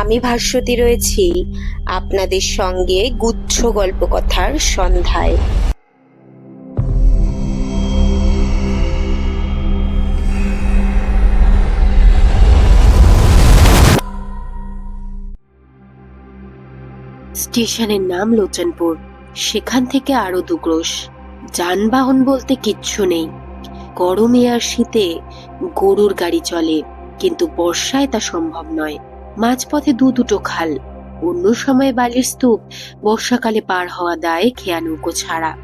আমি ভাস্বতী রয়েছি, আপনাদের সঙ্গে গুচ্ছ গল্পকথার সন্ধ্যায়। স্টেশনের নাম লোচনপুর। সেখান থেকে আরও দুগ্রোশ যানবাহন বলতে কিচ্ছু নেই। গরমে আর শীতে গরুর গাড়ি চলে, কিন্তু বর্ষায় তা সম্ভব নয়। মাঝপথে দু দুটো খাল, অন্য সময় বালির স্তূপ, বর্ষাকালে পার হওয়া দায় খেয়া নৌকো ছাড়া।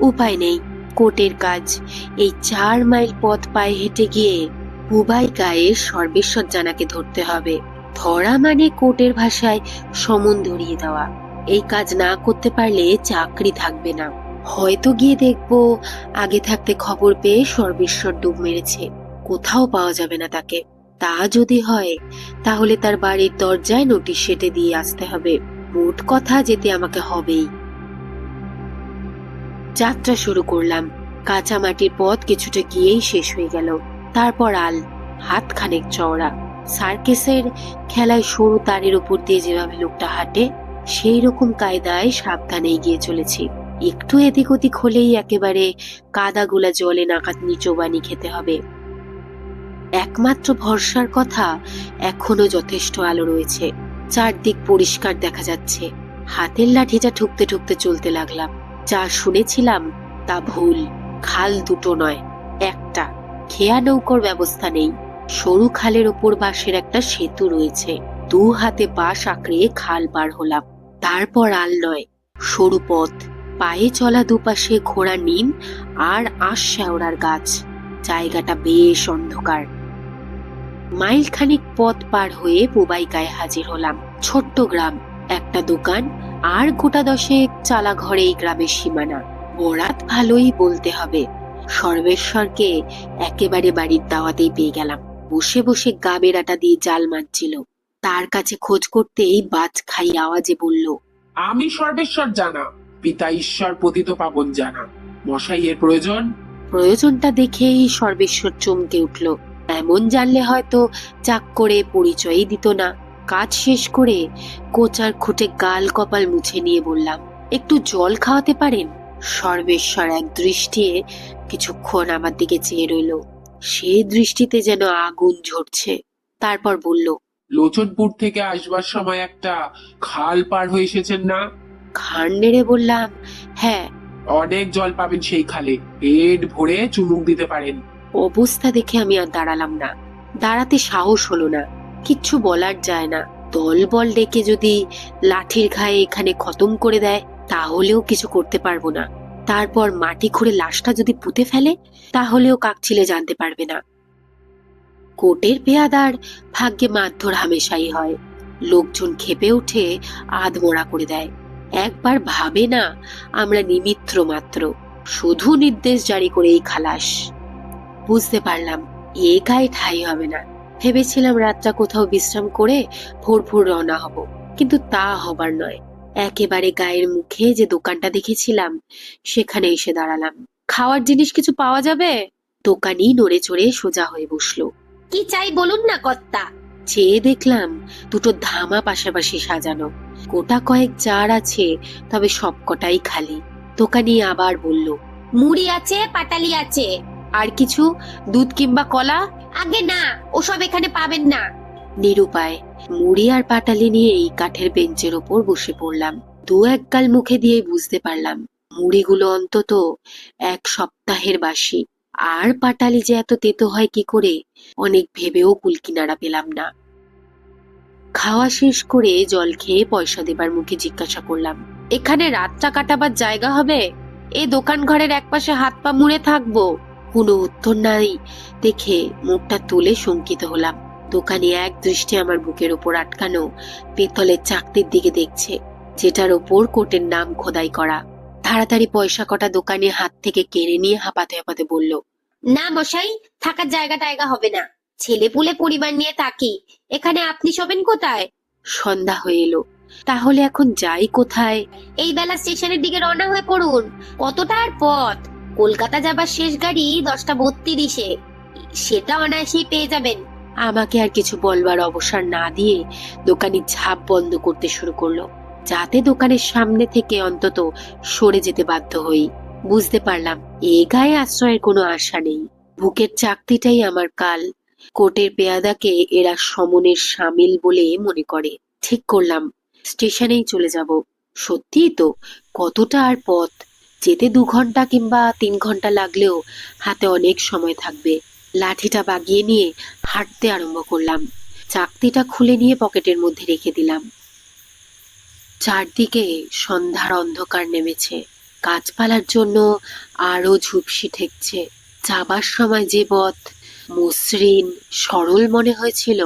উপায় নেই, কোটের কাজ, এই চার মাইল পথ পায়ে হেঁটে গিয়ে বুবাই গায়ে সর্বেশ্বর জানাকে ধরতে হবে। ধরা মানে কোর্টের ভাষায় সমন ধরিয়ে দেওয়া। এই কাজ না করতে পারলে চাকরি থাকবে না। হয়তো গিয়ে দেখব, আগে থাকতে খবর পেয়ে সর্বেশ্বর ডুব মেরেছে। কোথাও পাওয়া যাবে না তাকে। তা যদি হয়, তাহলে তার বাড়ির দরজায় নোটিশ সেটে দিয়ে আসতে হবে। মোট কথা যেতে আমাকে হবেই। যাত্রা শুরু করলাম। কাঁচা মাটির পথ কিছুটা গিয়েই শেষ হয়ে গেল। তারপর আল হাত খানেক চওড়া। সার্কেসের খেলায় সরু তারের উপর দিয়ে যেভাবে লোকটা হাঁটে, সেই রকম কায়দায় সাবধানে এগিয়ে চলেছি। একটু এদিক ওদিক হলেই একেবারে কাদা গোলা জলে নাকাত নিচোবানি খেতে হবে। একমাত্র ভরসার কথা এখনও যথেষ্ট আলো রয়েছে। চারদিক পরিষ্কার দেখা যাচ্ছে। হাতের লাঠিটা ঠুকতে ঠুকতে চলতে লাগলাম। যা শুনেছিলাম তা ভুল। খাল দুটো নয়, একটা। খেয়া নৌকোর ব্যবস্থা নেই। সরু খালের ওপর বাঁশের একটা সেতু রয়েছে। দু হাতে বাঁশ আঁকড়ে খাল পার হলাম। তারপর আল নয়, সরু পথ। পায়ে চলা দুপাশে ঘোড়া নিম আর আশ শ্যাওড়ার গাছ। জায়গাটা বেশ অন্ধকার। মাইল খানিক পথ পার হয়ে বুবাই গায়ে হাজির হলাম। ছোট্ট গ্রাম একটা দোকান আর গোটা দশেক চালা ঘরে এই গ্রামের সীমানা। বরাত ভালোই বলতে হবে। সর্বেশ্বরকে একেবারে বাড়ির দাওয়াতেই পেয়ে গেলাম। বসে বসে গা বেড়াটা দিয়ে জাল মারছিল। তার কাছে খোঁজ করতেই বাজ খাই আওয়াজে বলল আমি সর্বেশ্বর জানা পিতা ঈশ্বর পতিত পাবন জানা। মশাইয়ের প্রয়োজন? প্রয়োজনটা দেখেই সর্বেশ্বর চমকে উঠল। এমন জানলে হয়তো চাক করে পরিচয়ই দিত না। কাজ শেষ করে কোচার খুঁটে গাল কপাল মুছে নিয়ে বললাম একটু জল খাওয়াতে পারেন? সর্বেশ্বর এক দৃষ্টিয়ে কিছুক্ষণ আমার দিকে চেয়ে রইল। সে দৃষ্টিতে যেন আগুন ঝরছে। তারপর বলল লোচনপুর থেকে আসবার সময় একটা খাল পার হয়ে এসেছেন না? খান নেড়ে বললাম হ্যাঁ। অনেক জল পাবেন সেই খালে। পেট ভরে চুমুক দিতে পারেন। অবস্থা দেখে আমি আর দাঁড়ালাম না। দাঁড়াতে সাহস হলো না। কিচ্ছু বলার যায় না। দল বল ডেকে যদি লাঠির ঘায়ে এখানে খতম করে দেয়, তাহলেও কিছু করতে পারব না। তারপর মাটি খুঁড়ে লাশটা যদি পুঁতে ফেলে, তাহলেও কাকছিলে জানতে পারবে না। কোটের পেয়াদার ভাগ্যে মারধর হামেশাই হয়। লোকজন খেপে উঠে আধমোড়া করে দেয়। একবার ভাবে না, আমরা নিমিত্র মাত্র। শুধু নির্দেশ জারি করেই খালাস। বুঝতে পারলাম এ গায়ে ঠাই হবে না। ভেবেছিলাম রাতটা কোথাও বিশ্রাম করে ভোর ভোর রওনা হব কিন্তু তা হবার নয়। একেবারে গায়ের মুখে যে দোকানটা দেখেছিলাম সেখানে এসে দাঁড়ালাম। খাওয়ার জিনিস কিছু পাওয়া যাবে? দোকানি নড়ে চড়ে সোজা হয়ে বসল। কি চাই বলুন না কর্তা? চেয়ে দেখলাম দুটো ধামা পাশাপাশি সাজানো। গোটা কয়েক জার আছে তবে সবকটাই খালি। দোকানি আবার বলল মুড়ি আছে পাটালি আছে। আর কিছু? দুধ কিংবা কলা? আগে না ওসব এখানে পাবেন না। নিরুপায় মুড়ি আর পাটালি নিয়ে এই কাঠের বেঞ্চের ওপর বসে পড়লাম। দু এক গাল মুখে দিয়ে বুঝতে পারলাম মুড়িগুলো অন্তত এক সপ্তাহের বাসি। আর পাটালি যে এত তেতো হয় কি করে অনেক ভেবেও কুলকিনারা পেলাম না। খাওয়া শেষ করে জল খেয়ে পয়সা দেবার মুখে জিজ্ঞাসা করলাম এখানে রাতটা কাটাবার জায়গা হবে? এ দোকান ঘরের একপাশে হাত পা মুড়ে থাকব। কোনো উত্তর নাই। দেখে মুখটা তুলে শঙ্কিত হলাম। দোকানি এক দৃষ্টি আমার বুকের ওপর আটকানো পেতলের চাকতির দিকে দেখছে, যেটার ওপর কোটের নাম খোদাই করা। তাড়াতাড়ি পয়সা কটা দোকানে হাত থেকে কেড়ে নিয়ে হাঁপাতে হাঁপাতে বলল, না মশাই, থাকার জায়গা টায়গা হবে না। ছেলে পুলে পরিবার নিয়ে থাকি। এখানে আপনি সবেন কোথায়? সন্ধ্যা হয়ে এলো। তাহলে এখন যাই কোথায়? এই বেলা স্টেশনের দিকে রওনা হয়ে পড়ুন। কতটা আর পথ? কলকাতা যাবার শেষ গাড়ি দশটা বত্রিশে। সেটা অনায়াসেই পেয়ে যাবেন। আমাকে আর কিছু বলবার অবসর না দিয়ে দোকানি ঝাঁপ বন্ধ করতে শুরু করল, যাতে দোকানের সামনে থেকে অন্তত সরে যেতে বাধ্য হই। বুঝতে পারলাম, এ গায়ে আশ্রয়ের কোনো আশা নেই। বুকের চাকতিটাই আমার কাল। কোর্টের পেয়াদাকে এরা সমনের সামিল বলে মনে করে। ঠিক করলাম, স্টেশনেই চলে যাব। সত্যিই তো, কতটা আর পথ। যেতে দু ঘণ্টা কিংবা তিন ঘণ্টা লাগলেও হাতে অনেক সময় থাকবে। লাঠিটা বাগিয়ে নিয়ে হাঁটতে আরম্ভ করলাম। চাকতিটা খুলে নিয়ে পকেটের মধ্যে রেখে দিলাম। চারদিকে সন্ধ্যার অন্ধকার নেমেছে। গাছপালার জন্য আরও ঝুপসি ঠেকছে। যাবার সময় যে পথ, মসৃণ, সরল মনে হয়েছিল,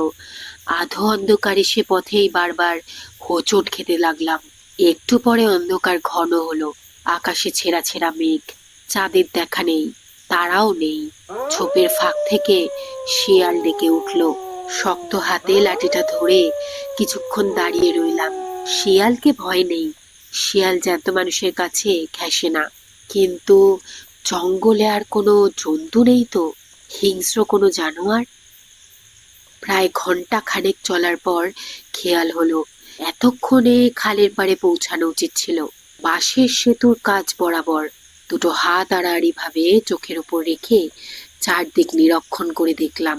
আধো অন্ধকারে সে পথেই বারবার হোঁচট খেতে লাগলাম। একটু পরে অন্ধকার ঘন হলো। আকাশে ছেঁড়া ছেঁড়া মেঘ, চাঁদের দেখা নেই, তারাও নেই। ছোপের ফাঁক থেকে শিয়াল ডেকে উঠল। শক্ত হাতে লাঠিটা ধরে কিছুক্ষণ দাঁড়িয়ে রইলাম। শিয়ালকে ভয় নেই। শিয়াল জ্যান্ত মানুষের কাছে ঘেঁষে না। কিন্তু জঙ্গলে আর কোনো জন্তু নেই তো? হিংস্র কোনো জানোয়ার? প্রায় ঘণ্টা খানেক চলার পর খেয়াল হলো, এতক্ষণে খালের পাড়ে পৌঁছানো উচিত ছিল। বাঁশের সেতুর কাজ বরাবর দুটো হাত আড়াআড়ি ভাবে চোখের ওপর রেখে চারদিক নিরক্ষণ করে দেখলাম।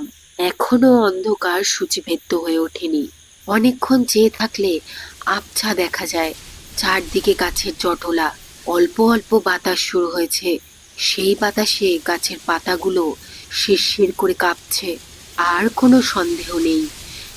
এখনও অন্ধকার সূচিভেদ্য হয়ে ওঠেনি। অনেকক্ষণ চেয়ে থাকলে আবছা দেখা যায়, চারদিকে গাছের জটলা, অল্প অল্প বাতাস শুরু হয়েছে। সেই বাতাসে গাছের পাতাগুলো শিরশির করে কাঁপছে, আর কোনো সন্দেহ নেই।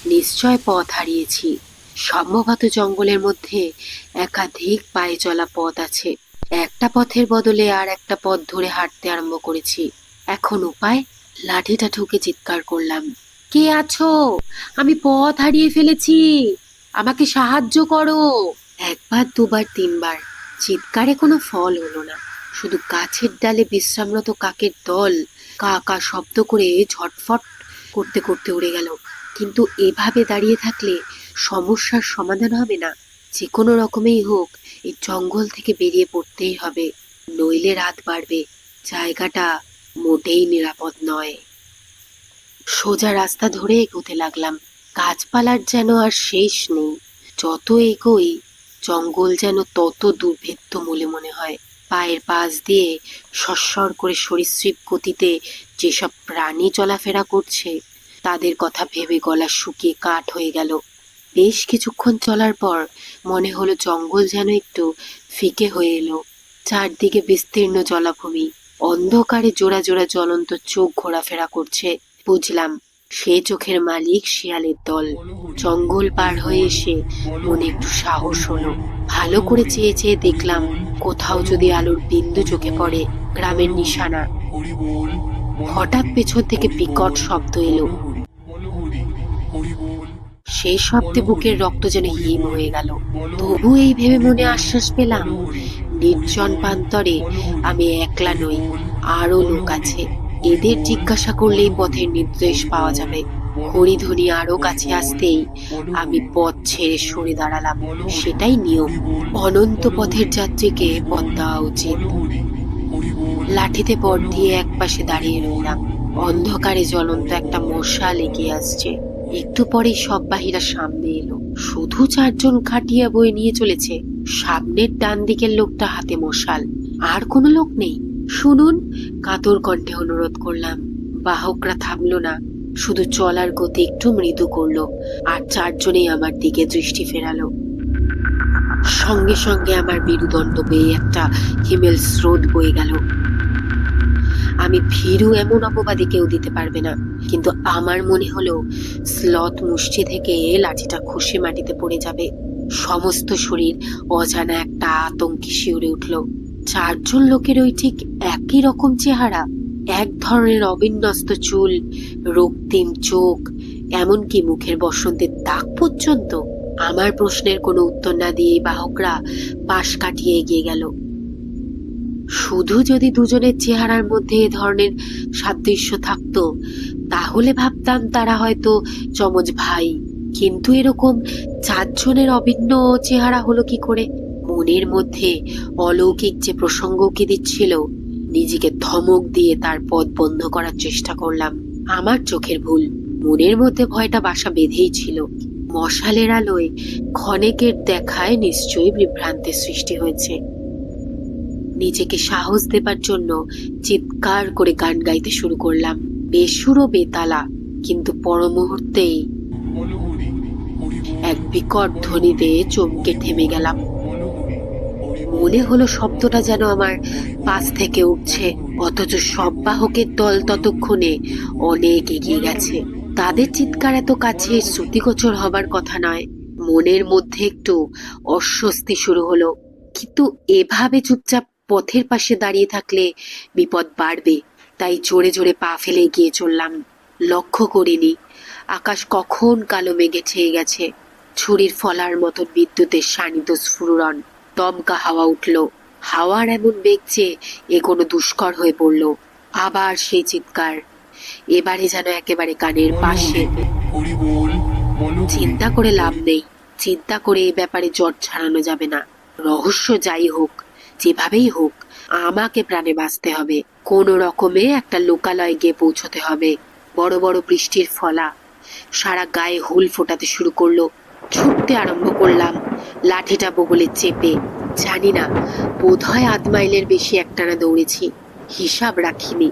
নিশ্চয় পথ হারিয়েছি। সম্ভবত জঙ্গলের মধ্যে একাধিক পায়ে চলা পথ আছে। একটা পথের বদলে আর একটা পথ ধরে হাঁটতে আরম্ভ করেছি। এখন উপায়, লাঠিটা ঠুকে চিৎকার করলাম। কে আছো? আমি পথ হারিয়ে ফেলেছি। আমাকে সাহায্য করো। একবার, দুবার, তিনবার। চিৎকারে কোনো ফল হলো না। শুধু গাছের ডালে বিশ্রামরত কাকের দল কা কা শব্দ করে ঝটফট করতে করতে উড়ে গেল। কিন্তু এভাবে দাঁড়িয়ে থাকলে সমস্যার সমাধান হবে না। যে কোনো রকমেই হোক, এই জঙ্গল থেকে বেরিয়ে পড়তেই হবে। নইলে রাত বাড়বে। জায়গাটা মোটেই নিরাপদ নয়। সোজা রাস্তা ধরে এগোতে লাগলাম। গাছপালার যেন আর শেষ নেই। যত এগোই, জঙ্গল যেন তত দুর্ভেদ্য বলে মনে হয়। পায়ের পাশ দিয়ে সস্বর করে সরীসৃপ গতিতে যেসব প্রাণী চলাফেরা করছে, তাদের কথা ভেবে গলা শুকিয়ে কাঠ হয়ে গেল। বেশ কিছুক্ষণ চলার পর মনে হলো জঙ্গল যেন একটু ফিকে হয়ে এলো। চারদিকে বিস্তীর্ণ জলাভূমি। অন্ধকারে জোড়া জোড়া জ্বলন্ত চোখ ঘোরাফেরা করছে। বুঝলাম, সে চোখের মালিক শিয়ালের দল। জঙ্গল পার হয়ে এসে মনে একটু সাহস হলো। ভালো করে চেয়ে চেয়ে দেখলাম, কোথাও যদি আলোর বিন্দু চোখে পড়ে, গ্রামের নিশানা। হঠাৎ পেছন থেকে বিকট শব্দ এলো। সেই শব্দে বুকের রক্ত যেন হিম হয়ে গেল। তবু এই ভেবে মনে আশ্বাস পেলাম, নির্জন প্রান্তরে আমি একলা নই আরও লোক আছে। এদের জিজ্ঞাসা করলেই পথের নির্দেশ পাওয়া যাবে। হরিধ্বনি আরও কাছে আসতেই আমি পথ ছেড়ে সরে দাঁড়ালাম। সেটাই নিয়ম। অনন্ত পথের যাত্রীকে পথ দেওয়া উচিত। লাঠিতে পর দিয়ে একপাশে দাঁড়িয়ে রইলাম। অন্ধকারে জ্বলন্ত একটা মশাল এগিয়ে আসছে। একটু পরেই সব বাহিরা সামনে এলো। শুধু চারজন খাটিয়া বয়ে নিয়ে চলেছে। সামনের ডান দিকের লোকটা হাতে মশাল। আর কোনো লোক নেই। শুনুন, কাতর কণ্ঠে অনুরোধ করলাম। বাহকরা থামলো না। শুধু চলার গতি একটু মৃদু করল। আর চারজনেই আমার দিকে দৃষ্টি ফেরালো। সঙ্গে সঙ্গে আমার মেরুদণ্ড বেয়ে একটা হিমেল স্রোত বয়ে গেল। আমি ভীরু এমন অপবাদে কেউ দিতে পারবে না। কিন্তু আমার মনে হলো, স্লথ মুষ্টি থেকে লাঠিটা খসে মাটিতে পড়ে যাবে। সমস্ত শরীর অজানা একটা আতঙ্কে শিউরে উঠল। চারজন লোকের ওই ঠিক একই রকম চেহারা, এক ধরনের অবিন্যস্ত চুল, রক্তিম চোখ, এমনকি মুখের বসন্তের দাগ পর্যন্ত আমার প্রশ্নের কোনো উত্তর না দিয়ে বাহকরা পাশ কাটিয়ে এগিয়ে গেল। শুধু যদি দুজনের চেহারার মধ্যে এ ধরনের সাদৃশ্য থাকতো তাহলে ভাবতাম তারা হয়তো চমজ ভাই। কিন্তু এরকম চারজনের অভিন্ন চেহারা হলো কি করে? মনের মধ্যে অলৌকিক যে প্রসঙ্গ কি দিচ্ছিল, নিজেকে ধমক দিয়ে তার পথ বন্ধ করার চেষ্টা করলাম। আমার চোখের ভুল, মনের মধ্যে ভয়টা বাসা বেঁধেই ছিল। মশালের আলোয় ক্ষণেকের দেখায় নিশ্চয়ই বিভ্রান্তির সৃষ্টি হয়েছে। নিজেকে সাহস দেবার জন্য চিৎকার করে গান গাইতে শুরু করলাম। বেসুর বেতালা, কিন্তু পর মুহূর্তেই এক বিকট ধ্বনিতে চমকে থেমে গেলাম। মনে হলো শব্দটা যেন আমার পাশ থেকে উঠছে, অথচ সব বাহকের দল ততক্ষণে অনেক এগিয়ে গেছে। তাদের চিৎকার এত কাছে শ্রুতিগোচর হবার কথা নয়। মনের মধ্যে একটু অস্বস্তি শুরু হলো। কিন্তু এভাবে চুপচাপ পথের পাশে দাঁড়িয়ে থাকলে বিপদ বাড়বে। তাই জোরে জোরে পা ফেলে এগিয়ে চললাম। লক্ষ্য করিনি। আকাশ কখন কালো মেঘে ছেয়ে গেছে। ছুরির ফলার মতন বিদ্যুতের শানিত স্ফুরণ। দমকা হাওয়া উঠল। হাওয়ার এমন বেগ যে এ কোনো দুষ্কর হয়ে পড়ল। আবার সেই চিৎকার। এবারে যেন একেবারে কানের পাশে। চিন্তা করে লাভ নেই। চিন্তা করে এ ব্যাপারে জট ছাড়ানো যাবে না। রহস্য যাই হোক যেভাবেই হোক, আমাকে প্রাণে বাঁচতে হবে। কোনো রকমে একটা লোকালয়ে গিয়ে পৌঁছতে হবে। বড় বড় বৃষ্টির ফলা। সারা গায়ে হুল ফোটাতে শুরু করল। ছুটতে আরম্ভ করলাম। লাঠিটা বগলে চেপে। জানি না বোধ হয় আধ মাইলের বেশি একটানা দৌড়েছি। হিসাব রাখিনি।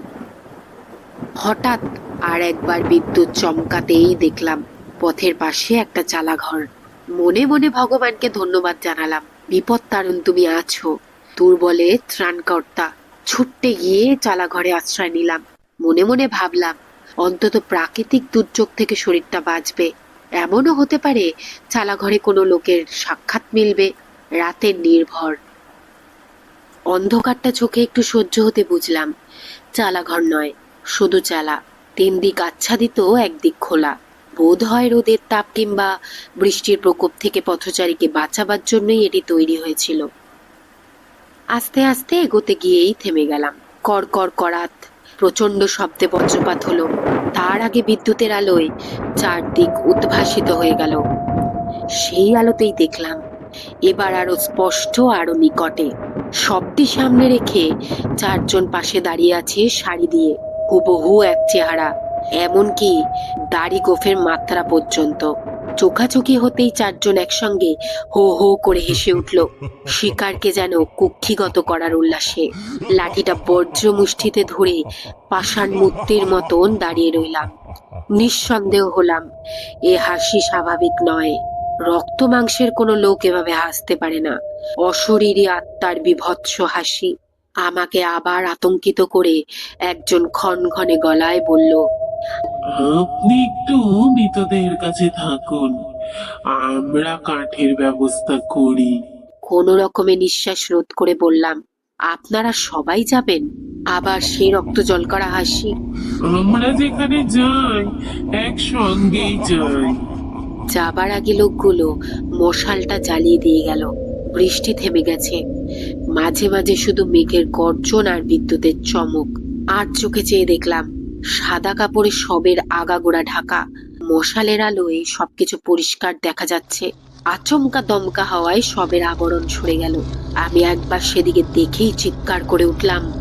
হঠাৎ আর একবার বিদ্যুৎ চমকাতেই দেখলাম, পথের পাশে একটা চালা ঘর মনে মনে ভগবানকে ধন্যবাদ জানালাম। বিপদ তারণ তুমি আছো। দুর্বলে ত্রাণকর্তা। ছুটতে গিয়ে চালা ঘরে আশ্রয় নিলাম। মনে মনে ভাবলাম, অন্তত প্রাকৃতিক দুর্যোগ থেকে শরীরটা বাঁচবে। এমনও হতে পারে চালা ঘরে কোনো লোকের সাক্ষাৎ মিলবে। রাতের নির্ভর। অন্ধকারটা চোখে একটু সহ্য হতে বুঝলাম। চালা ঘর নয়, শুধু চালা। তিন দিক আচ্ছাদিত, একদিক খোলা। বোধ হয় রোদের তাপ কিংবা বৃষ্টির প্রকোপ থেকে পথচারীকে বাঁচাবার জন্যই এটি তৈরি হয়েছিল। আস্তে আস্তে এগোতে গিয়েই থেমে গেলাম। কর করাত প্রচণ্ড শব্দে বজ্রপাত হলো। তার আগে বিদ্যুতের আলোয় চারদিক উদ্ভাসিত হয়ে গেল। সেই আলোতেই দেখলাম, এবার আরও স্পষ্ট, আরও নিকটে। সবটি সামনে রেখে চারজন পাশে দাঁড়িয়ে আছে শাড়ি দিয়ে, হুবহু এক চেহারা, এমনকি দাড়ি গোফের মাত্রা পর্যন্ত। চোখাচোখি হতেই চারজন একসঙ্গে হো হো করে হেসে উঠল। শিকারকে যেন কুক্ষিগত করার উল্লাসে। লাঠিটা বজ্র মুষ্টিতে ধরে পাষাণ মূর্তির মতন দাঁড়িয়ে রইলাম। নিঃসন্দেহ হলাম এ হাসি স্বাভাবিক নয়। রক্ত মাংসের কোনো লোক এভাবে হাসতে পারে না। অশরীরী আত্মার বিভৎস হাসি। আমাকে আবার আতঙ্কিত করে একজন ক্ষণক্ষণে গলায় বলল আপনি একটু মৃতদের কাছে থাকুন। আমরা কাঠের ব্যবস্থা করি। কোনো রকমে নিঃশ্বাস রোধ করে বললাম আপনারা সবাই যাবেন? আবার সেই রক্ত জল করা হাসি। আমরা যেখানে যাই একসঙ্গেই যাই। যাবার আগে লোকগুলো মশালটা জ্বালিয়ে দিয়ে গেল। বৃষ্টি থেমে গেছে। মাঝে মাঝে শুধু মেঘের গর্জন আর বিদ্যুতের চমক। আর চোখে চেয়ে দেখলাম সাদা কাপড়ে সবের আগাগোড়া ঢাকা। মশালের আলোয় সবকিছু পরিষ্কার দেখা যাচ্ছে। আচমকা দমকা হাওয়ায় সবের আবরণ সরে গেল। আমি একবার সেদিকে দেখেই চিৎকার করে উঠলাম।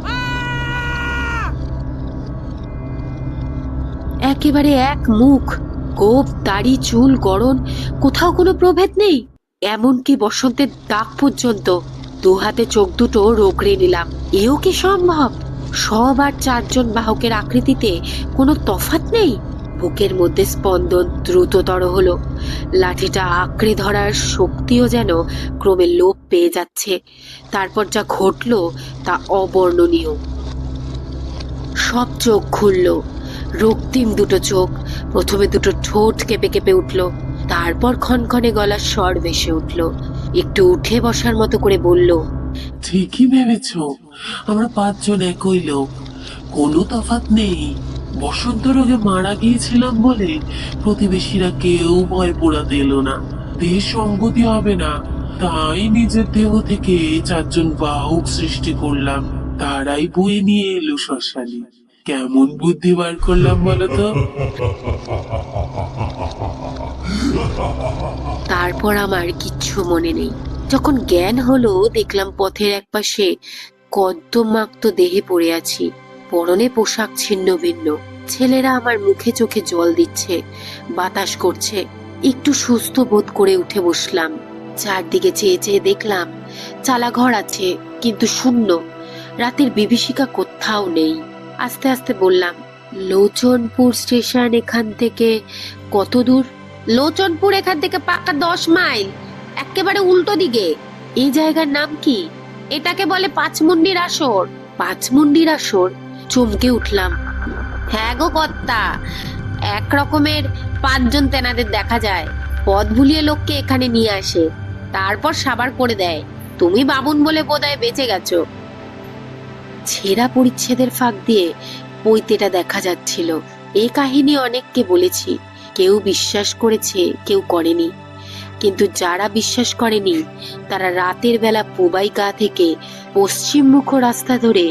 একেবারে এক মুখ গোপ দাড়ি, চুল, গড়ন, কোথাও কোনো প্রভেদ নেই। এমনকি বসন্তের দাগ পর্যন্ত দু হাতে চোখ দুটো রোগড়ে নিলাম। এও কি সম্ভব? সব আর চারজন বাহকের আকৃতিতে কোনো তফাত নেই? বুকের মধ্যে স্পন্দন দ্রুততর হলো। লাঠিটা আঁকড়ে ধরার শক্তিও যেন ক্রমে লোপ পেয়ে যাচ্ছে। তারপর যা ঘটলো তা অবর্ণনীয়। সব চোখ খুলল। রক্তিম দুটো চোখ, প্রথমে দুটো ঠোঁট কেঁপে কেঁপে উঠল, তারপর ক্ষণক্ষণে গলার স্বর ভেসে উঠল। একটু উঠে বসার মতো করে বলল ঠিকই ভেবেছ। আমরা পাঁচজন একই লোক। কোনো তফাৎ নেই। বসন্ত রোগে মারা গিয়েছিলাম বলে প্রতিবেশীরা কেউ ভয় পোড়াতে এলো না। দেহ সঙ্গতি হবে না। তাই নিজের দেহ থেকে চারজন বাহক সৃষ্টি করলাম। তারাই বয়ে নিয়ে এলো শ্মশানে। কেমন বুদ্ধি বার করলাম বলতো তারপর আমার কিচ্ছু মনে নেই। যখন জ্ঞান হলো, দেখলাম পথের একপাশে কদ্দমাক্ত দেহে পড়ে আছি। পরনে পোশাক ছিন্ন ভিন্ন। ছেলেরা আমার মুখে চোখে জল দিচ্ছে, বাতাস করছে। একটু সুস্থ বোধ করে উঠে বসলাম। চারদিকে চেয়ে চেয়ে দেখলাম, চালাঘর আছে, কিন্তু শূন্য। রাতের বিভীষিকা কোথাও নেই। আস্তে আস্তে বললাম, লোচনপুর স্টেশন এখান থেকে কত দূর? লোচনপুর এখান থেকে পাকা দশ মাইল। একেবারে উল্টো দিকে। এই জায়গার নাম কি? এটাকে বলে পাঁচমুন্ডির আসর। পাঁচমুন্ডির আসর। চমকে উঠলাম। হ্যাঁ গো কর্তা, এক রকমের পাঁচজন তেনাদের দেখা যায়। পথ ভুলিয়ে লোককে এখানে নিয়ে আসে। তারপর সাবার করে দেয়। তুমি বাবুন বলে বোধহয় বেঁচে গেছো। ছেঁড়া পরিচ্ছেদের ফাঁক দিয়ে পৈতেটা দেখা যাচ্ছিল। এ কাহিনী অনেককে বলেছি। কেউ বিশ্বাস করেছে, কেউ করেনি। কিন্তু যারা বিশ্বাস করেনি, তারা রাতের বেলা পুবাই গা থেকে পশ্চিমমুখ রাস্তা ধরে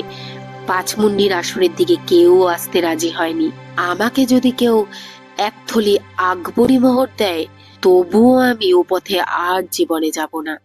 পাঁচমুন্ডির আসরের দিকে কেউ আসতে রাজি হয়নি। আমাকে যদি কেউ এক থলি আকবরী মোহর দেয়, তবুও আমি ও পথে আর জীবনে যাব না।